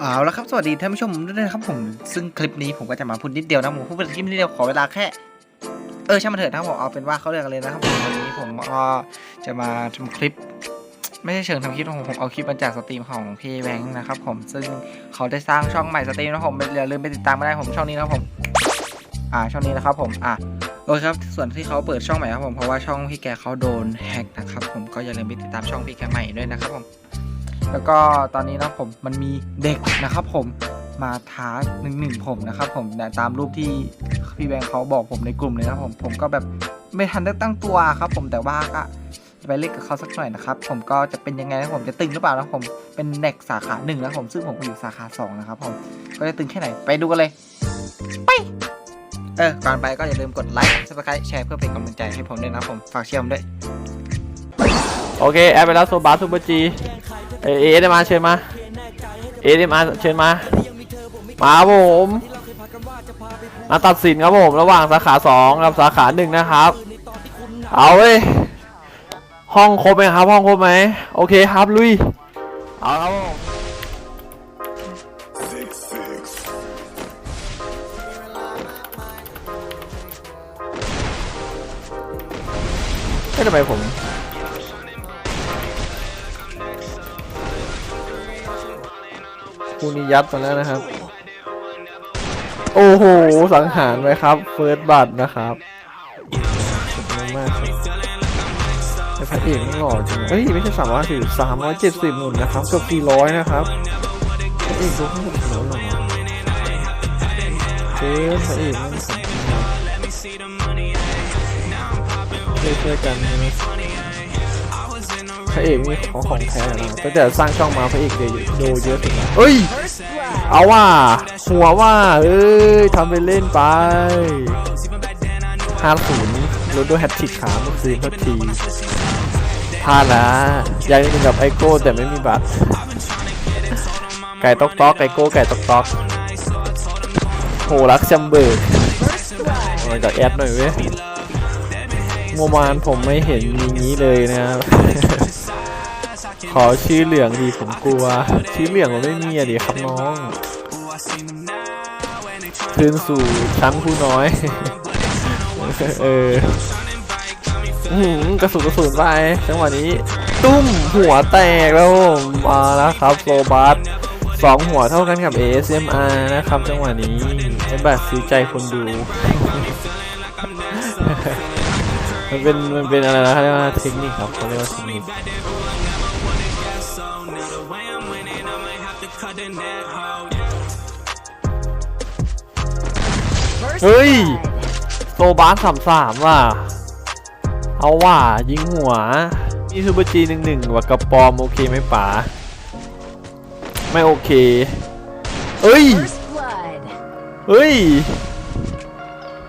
เอาละครับ สวัสดีท่านผู้ชมด้วยนะครับผม ซึ่งคลิปนี้ผมก็จะมาพูดนิดเดียวนะผมพูดเป็นคลิปนิดเดียวขอเวลาแค่ เออช่างมันเถอะนะครับผมเอาเป็นว่าเขาเรียกกันเลยนะครับผมวันนี้ผมก็จะมาทำคลิป ไม่ใช่เชิงทำคลิปของผมเอาคลิปมาจากสตรีมของพี่แบงค์นะครับผมซึ่งเขาได้สร้างช่องใหม่สตรีมนะผมอย่าลืมไปติดตามมาได้ผมช่องนี้นะครับผม อ่าช่องนี้นะครับผมอะโอเคครับ ส่วนที่เขาเปิดช่องใหม่ครับผม เพราะว่าช่องพี่แกเขาโดนแฮกนะครับผม ก็อย่าลืมไปติดตามช่องพี่แกใหม่ด้วยนะครับผม แล้วก็ตอนนี้นะผมมันมีเด็กนะครับผมมาท้าหนึ่งหนึ่งผมนะครับผมแต่ตามรูปที่พี่แบงค์เขาบอกผมในกลุ่มเลยนะครับผมผมก็แบบไม่ทันได้ตั้งตัวครับ ผมแต่ว่าก็จะไปเล่นกับเขาสักหน่อยนะครับผมก็จะเป็นยังไงนะผมจะตึงหรือเปล่านะผมเป็นเด็กสาขาหนึ่งนะผมซึ่งผมก็อยู่สาขาสองนะครับผมก็จะตึงแค่ไหนไปดูกันเลยไปเออก่อนไปก็อย่าลืมกดไลค์ซับสไครต์แชร์เพื่อเป็นกำลังใจให้ผมด้วยนะครับผมฝากเชียร์ผมด้วยโอเคแอดไปแล้วโซบาซูเปอร์จี เอเอเดมาเชิญมาเอเดมาเชิญมามาผมมาตัดสินครับผมระหว่างสาขา2กับสาขา1นะครับ เอาเว้ยห้องครบไหมครับ ห้องครบไหมโอเคครับลุยเอาครับผมทำไมผม คู่นี้ยัดมาแล้วนะครับ โอ้โห สังหารไว้ครับ เฟิร์สบัตนะครับขอบคุณมากครับแต่พระเอกหล่อจริงเฮ้ย ไม่ใช่สามร้อยสี่สามร้อยเจ็ดสิบหมุนนะครับ เกือบสี่ร้อยนะครับพระเอกดูข้างบนหัวหน่อยเจ๊พระเอกนั่นของช่วยช่วยๆกันนะ ระเอกนี่ของของแท้นะตั้งแต่สร้างช่องมาพระเอกเดดูเยอะสุดแล้วเฮ้ย เอาว่าหัวว่า เอ้ยทำไปเล่นไปห้าศูนย์รถด้วยแฮตทริกขาเมื่อคืนก็ทีพลาดละยังหนึ่งกับไอโก้แต่ไม่มีบัตร ไก่ตอกตอกไอโก้ไก่ตอกตอกโหรักจัมเบิร์กมาจากแอดหน่อยเว้ยเมื่อวานผมไม่เห็นมีงี้เลยนะครับ ขอชื่อเหลืองดีผมกลัว ชื่อเหลืองมันไม่มีอะดิครับน้องคืนสู่ชั้นผู้น้อย เออหือกระสุนกระสุนไปจังหวะนี้ ตุ้มหัวแตกแล้วมมาแล้วครับโซบัสสองหัวเท่ากันกับ ASMR นะครับ จังหวะนี้เป็นแบบซื้อใจคนดู มันเป็นมันเป็นอะไรนะเขาเรียกว่าเทคนิคครับเขาเรียกว่าเทคนิค เฮ้ยโซบาสสามสามว่ะ เอาว่ะยิงหัวนี่ซูเปอร์จีหนึ่งหนึ่งว่ะกระปอมโอเคไหมป๋า ไม่โอเค เอ้ย First blood. เฮ้ย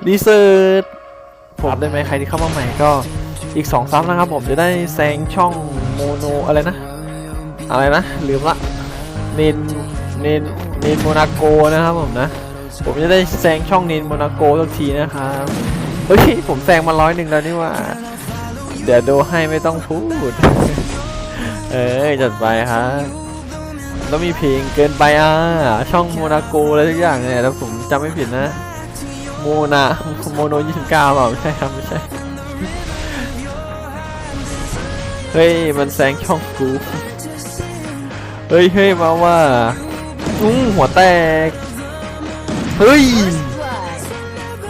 รีเสิร์ชผมได้ไหมใครที่เข้ามาใหม่ก็อีกสองซับนะครับผมจะได้แซงช่องโมโนอะไรนะ อะไรนะลืมละเนนเนนเนนโมนาโกนะครับผมนะ ผมจะได้แซงช่องเนนโมนาโกสักทีนะครับเฮ้ยผมแซงมาร้อยหนึ่งแล้วนี่ว่า เดี๋ยวดูให้ไม่ต้องพูด เอ้ยจัดไปครับแล้วมีเพลงเกินไปอะช่องโมนาโกอะไรทุกอย่างเนี่ยแล้วผมจำไม่ผิดนะโมนาโมโนยี่สิบเก้าเปล่าไม่ใช่ครับไม่ใช่เฮ้ย มันแซงช่องกู เฮ้ยเฮ้ยมาว่าอุ้งหัวแตก เฮ้ย Blood.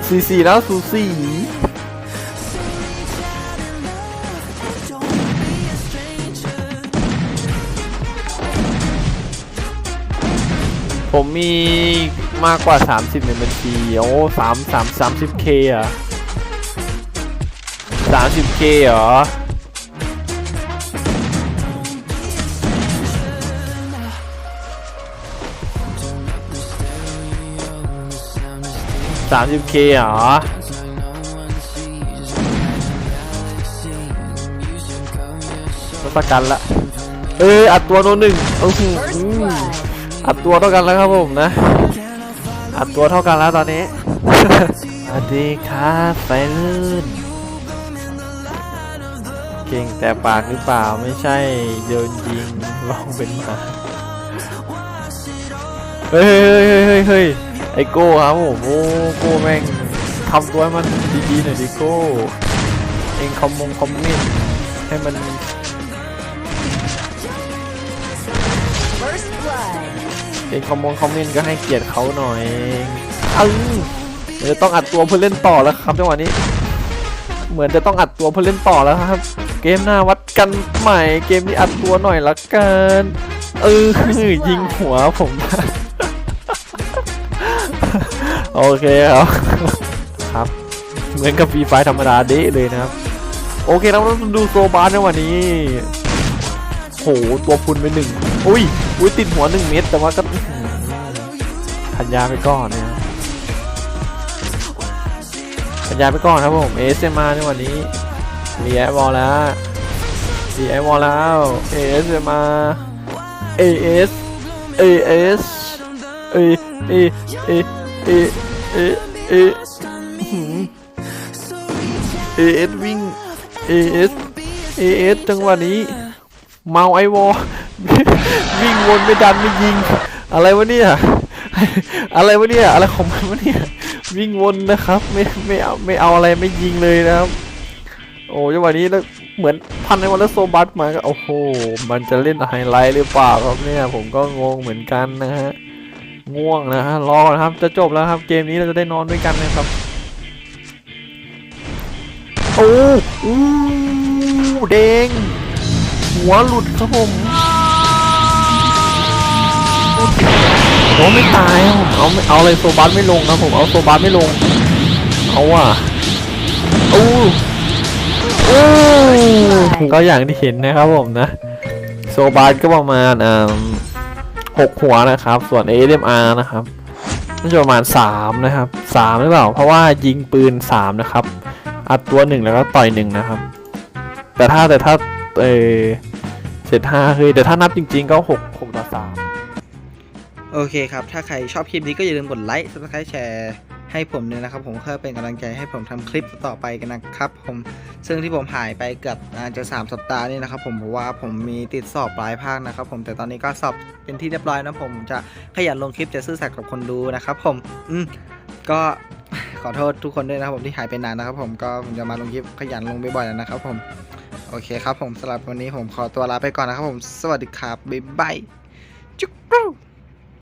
สีสีแล้วสูสีผมมีมากกว่า 30ในบัญชี โอ้สามสามสามสิบเคอะสามสิบเคเหรอ สามสิบเคเหรอทศกัณฐ์ละเอออัดตัวโนหนึ่งโอ้โหอัดตัวเท่ากันแล้วครับผมนะ อัดตัวเท่ากันแล้วตอนนี้สวัสดีครับไฟลื่น เก่งแต่ปากหรือเปล่าไม่ใช่โดนยิงลองเป็นหมาเฮ้ยเฮ้ยเฮ้ยเฮ้ยเฮ้ย ไอโก้ครับผมโอ้โก้แม่งทำตัวให้มันดีๆหน่อยดิโก้เองคอมมงคอมเมนต์ให้มันเองคอมมงคอมเมนต์ก็ให้เกียรติเขาหน่อยเออเดี๋ยวต้องอัดตัวเพื่อเล่นต่อแล้วครับจังหวะนี้ เหมือนจะต้องอัดตัวเพื่อเล่นต่อแล้วครับ เกมหน้าวัดกันใหม่เกมนี้อัดตัวหน่อยละกันเออยิงหัวผม โอเคครับ ครับ เหมือนกับฟรีไฟธรรมดาเดะเลยนะครับ โอเคเราต้องดูโซบาสในวันนี้ โห ตัวพุนไปหนึ่ง อุ้ย อุ้ยติดหัวหนึ่งเม็ดแต่ว่าก็พันยาไปก่อนนะครับพันยาไปก่อนครับผม เอสมาในวันนี้มีแอร์บอลแล้วมีแอร์บอลแล้วเอสมาเอสเอเอสเอเอเอเอ เอเอเอเอสวิ่งเอเอสเอเอสจังหวะนี้ เมาไอวอวิ่งวนไม่ดันไม่ยิง อะไรวะเนี่ยอะไรวะเนี่ยอะไรของมันวะเนี่ยวิ่งวนนะครับ ไม่ไม่เอาไม่เอาอะไรไม่ยิงเลยนะครับโอ้จังหวะนี้แล้วเหมือนพันในวันแล้วโซบัสมาก็โอ้โห มันจะเล่นไฮไลท์หรือเปล่าครับเนี่ยผมก็งงเหมือนกันนะฮะ ง่วงนะฮะรอนะครับ จะจบแล้วครับ เกมนี้เราจะได้นอนด้วยกันนะครับโอ้อู้เด้งหัวหลุดครับผมโอ้ไม่ตายผมเอาเอาอะไรโซบัสไม่ลงนะผมเอาโซบัสไม่ลงเอาว่ะโอ้โอ้ก็อย่างที่เห็นนะครับผมนะ โซบัสก็ประมาณอ่า หกหัวนะครับ ส่วน ASMR นะครับน่าจะประมาณสามนะครับสามหรือเปล่า เพราะว่ายิงปืนสามนะครับ อัดตัวหนึ่งแล้วก็ต่อยหนึ่งนะครับ แต่ถ้าแต่ถ้าเออเสร็จห้าคือแต่ถ้านับจริง ๆ ก็หกหกต่อสามโอเคครับ ถ้าใครชอบคลิปนี้ก็อย่าลืมกดไลค์ subscribe แชร์ ให้ผมด้วยนะครับ ผมเพื่อเป็นกำลังใจให้ผมทำคลิปต่อไปกันนะครับ ผมซึ่งที่ผมหายไปเกือบอาจจะ 3 สัปดาห์นี่นะครับ ผมเพราะว่าผมมีติดสอบปลายภาคนะครับ ผมแต่ตอนนี้ก็สอบเป็นที่เรียบร้อยนะผมจะขยันลงคลิปจะซื่อสัตย์กับคนดูนะครับ ผมอืมก็ขอโทษทุกคนด้วยนะครับผมที่หายไปนานนะครับ ผมก็ผมจะมาลงคลิปขยันลงบ่อยๆนะครับ ผมโอเคครับผมสำหรับวันนี้ผมขอตัวลาไปก่อนนะครับผมสวัสดีครับบ๊ายบายจุ๊กกรู